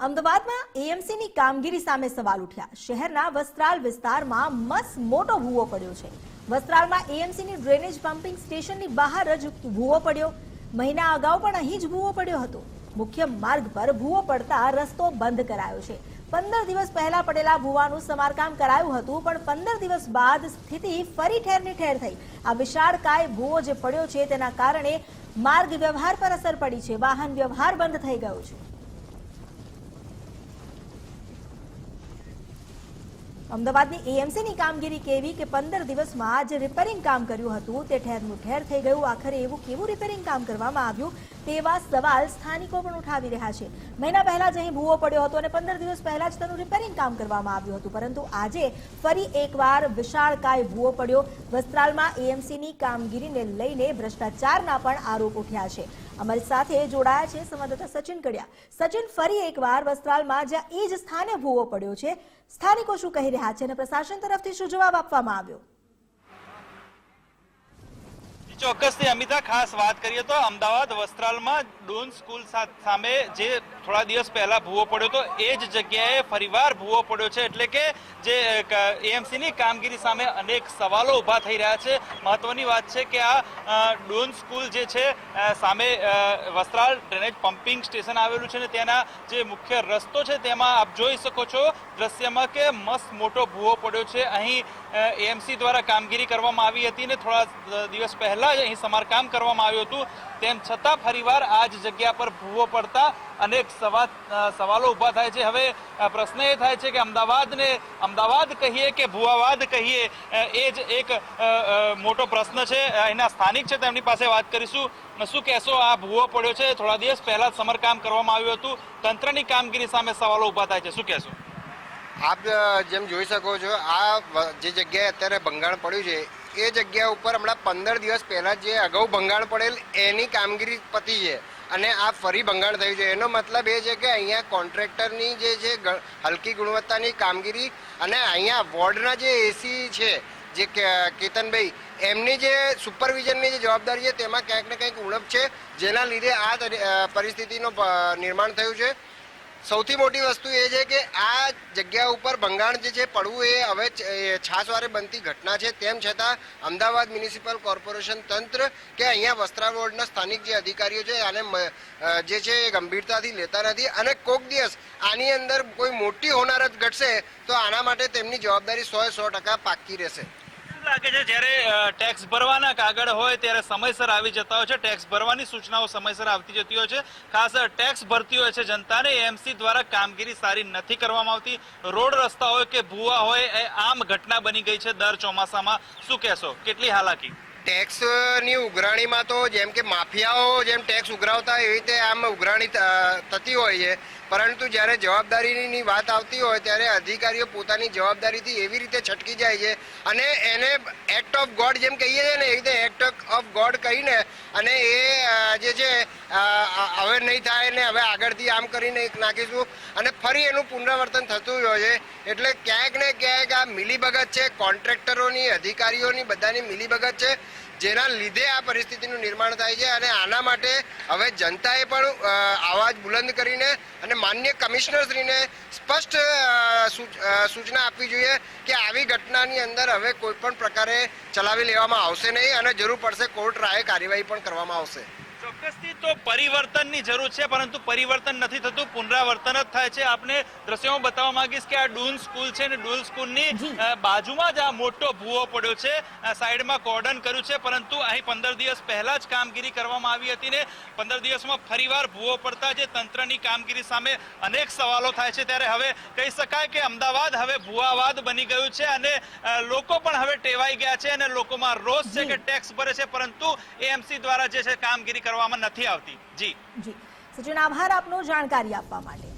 અમદાવાદમાં એએમસીની કામગીરી સામે સવાલ ઉઠ્યા. શહેરના વસ્ત્રાલ વિસ્તારમાં મસ મોટો ભૂવો પડ્યો છે. વસ્ત્રાલમાં એએમસીની ડ્રેનેજ પમ્પિંગ સ્ટેશનની બહાર જ ભૂવો પડ્યો. મહિના અગાઉ પણ અહીં જ ભૂવો પડ્યો હતો. મુખ્ય માર્ગ પર ભૂવો પડતા રસ્તો બંધ કરાયો છે. પંદર દિવસ પહેલા પડેલા ભૂવાનું સમારકામ કરાયું હતું, પણ પંદર દિવસ બાદ સ્થિતિ ફરી ઠેરની ઠેર થઈ. આ વિશાળકાય ભૂવો જે પડ્યો છે, તેના કારણે માર્ગ વ્યવહાર પર અસર પડી છે. વાહન વ્યવહાર બંધ થઈ ગયો છે. અમદાવાદની એએમસીની કામગીરી કેવી કે પંદર દિવસમાં જે રિપેરિંગ કામ કર્યું હતું, તે ઠેરનું ઠેર થઈ ગયું. આખરે એવું કેવું રિપેરિંગ કામ કરવામાં આવ્યું? તેવા સવાલ સ્થાનિકો પણ ઉઠાવી રહ્યા છે. મહિના પહેલા જ અહીં ભૂવો પડ્યો હતો અને પંદર દિવસ પહેલા જ તેનું રિપેરિંગ કામ કરવામાં આવ્યું હતું. પરંતુ આજે ફરી એકવાર વિશાળકાય ભૂવો પડ્યો. વસ્ત્રાલમાં એએમસીની કામગીરીને લઈને ભ્રષ્ટાચારના પણ આરોપ ઉઠ્યા છે. અમારી સાથે જોડાયા છે સંવાદદાતા સચિન કડિયા. સચિન, ફરી એકવાર વસ્ત્રાલમાં જ્યાં એ જ સ્થાને ભૂવો પડ્યો છે સ્થાનિકો શું કહી રહ્યા છે અને પ્રશાસન તરફથી શું જવાબ આપવામાં આવ્યો? ચોક્કસથી અમિતા, ખાસ વાત કરીએ તો અમદાવાદ વસ્ત્રાલમાં ડોન સ્કૂલ સામે જે થોડા દિવસ પહેલા ભૂવો પડ્યો તો એ જ જગ્યાએ ફરીવાર ભૂવો પડ્યો છે. એટલે કે જે એએમસીની કામગીરી સામે અનેક સવાલો ઊભા થઈ રહ્યા છે. મહત્વની વાત છે કે આ ડોન સ્કૂલ જે છે સામે વસ્ત્રાલ ડ્રેનેજ પમ્પિંગ સ્ટેશન આવેલું છે ને તેના જે મુખ્ય રસ્તો છે તેમાં આપ જોઈ શકો છો દ્રશ્યમાં કે મસ્ત મોટો ભૂવો પડ્યો છે. અહીં એએમસી દ્વારા કામગીરી કરવામાં આવી હતી ને થોડા દિવસ પહેલા જ અહીં સમારકામ કરવામાં આવ્યું હતું. તેમ છતાં ફરીવાર આ જ જગ્યા પર ભૂવો પડતા અનેક સવાલો ઊભા થાય છે. હવે પ્રશ્ન એ થાય છે કે અમદાવાદને, અમદાવાદ કહીએ કે ભુવાવાદ કહીએ એ જ એક મોટો પ્રશ્ન છે. અહીંના સ્થાનિક છે, તેમની પાસે વાત કરીશું. શું કહેશો, આ ભૂવો પડ્યો છે? થોડા દિવસ પહેલા સમારકામ કરવામાં આવ્યું હતું. તંત્રની કામગીરી સામે સવાલો ઊભા થાય છે. શું કહેશો? આપ જેમ જોઈ શકો છો, આ જે જગ્યાએ અત્યારે ભંગાણ પડ્યું છે, એ જગ્યા ઉપર હમણાં પંદર દિવસ પહેલાં જે અગાઉ ભંગાણ પડેલ, એની કામગીરી પતી છે. અને આ ફરી ભંગાણ થયું છે. એનો મતલબ એ છે કે અહીંયા કોન્ટ્રાક્ટરની જે છે હલકી ગુણવત્તાની કામગીરી અને અહીંયા વોર્ડના જે એસી છે, જે કેતનભાઈ, એમની જે સુપરવિઝનની જે જવાબદારી છે, તેમાં ક્યાંક ને કંઈક ઉણપ છે. જેના લીધે આ પરિસ્થિતિનું નિર્માણ થયું છે. સૌથી મોટી વસ્તુ એ છે કે આ જગ્યા ઉપર ભંગાણ જે છે, પડવું એ હવે છાસવારે બનતી ઘટના છે. તેમ છતાં અમદાવાદ મ્યુનિસિપલ કોર્પોરેશન તંત્ર કે અહીંયા વસ્ત્રા વોર્ડના સ્થાનિક જે અધિકારીઓ છે, આને જે છે એ ગંભીરતાથી લેતા નથી અને કોક દિવસ આની અંદર કોઈ મોટી હોનારત ઘટશે તો આના માટે તેમની જવાબદારી સો સો ટકા પાકી રહેશે. લાગે છે, જ્યારે ટેક્સ ભરવાના કાગળ હોય ત્યારે સમયસર આવી જતા હોય છે. ટેક્સ ભરવાની સૂચનાઓ સમયસર આવતી જતી હોય છે. ખાસ ટેક્સ ભરતી હોય છે, જનતાને એમસી દ્વારા કામગીરી સારી નથી કરવામાં આવતી. રોડ રસ્તા હોય કે ભૂવા હોય, એ આમ ઘટના બની ગઈ છે દર ચોમાસામાં. શું કહેશો? કેટલી હાલાકી? ટેક્સની ઉઘરાણીમાં તો જેમ કે માફિયાઓ જેમ ટેક્સ ઉઘરાવતા એવી રીતે આમ ઉઘરાણી થતી હોય છે. પરંતુ જ્યારે જવાબદારીની વાત આવતી હોય ત્યારે અધિકારીઓ પોતાની જવાબદારીથી એવી રીતે છટકી જાય છે અને એને એક્ટ ઓફ ગોડ જેમ કહીએ છીએ ને, એવી રીતે એક્ટ ઓફ ગોડ કહીને અને એ જે છે હવે નહીં થાય ને હવે આગળથી આમ કરીને એક નાખીશું અને ફરી એનું પુનરાવર્તન થતું જ હોય છે. એટલે ક્યાંક ને ક્યાંક આ મિલીભગત છે, કોન્ટ્રાક્ટરોની, અધિકારીઓની બધાની મિલીભગત છે. જેના લીધે આ પરિસ્થિતિનું નિર્માણ થાય છે અને આના માટે હવે જનતાએ પણ અવાજ બુલંદ કરીને અને માન્ય કમિશનરશ્રીને સ્પષ્ટ સૂચના આપવી જોઈએ કે આવી ઘટનાની અંદર હવે કોઈ પણ પ્રકારે ચલાવી લેવામાં આવશે નહીં અને જરૂર પડશે કોર્ટ રાહે કાર્યવાહી પણ કરવામાં આવશે. ચોક્કસથી તો પરિવર્તનની જરૂર છે પરંતુ પરિવર્તન નથી થતું પુનરાવર્તન જ થાય છે. આપને દ્રશ્યોમાં બતાવવા માંગીશ કે આ ડૂન સ્કૂલ છે ને ડૂન સ્કૂલની બાજુમાં જ આ મોટો ભૂવો પડ્યો છે. આ સાઈડમાં કોર્ડન કર્યું છે પરંતુ અહીં પંદર દિવસ પહેલા જ કામગીરી કરવામાં આવી હતી ને પંદર દિવસમાં ફરીવાર ભૂવો પડતા જે તંત્રની કામગીરી સામે અનેક સવાલો થાય છે. ત્યારે હવે કહી શકાય કે અમદાવાદ હવે ભૂવાવાદ બની ગયું છે અને લોકો પણ હવે ટેવાઈ ગયા છે અને લોકોમાં રોષ છે કે ટેક્સ ભરે છે. પરંતુ એએમસી દ્વારા જે છે કામગીરી કરવામાં નથી આવતી. જી. જી. સચિન આભાર આપનો જાણકારી આપવા માટે.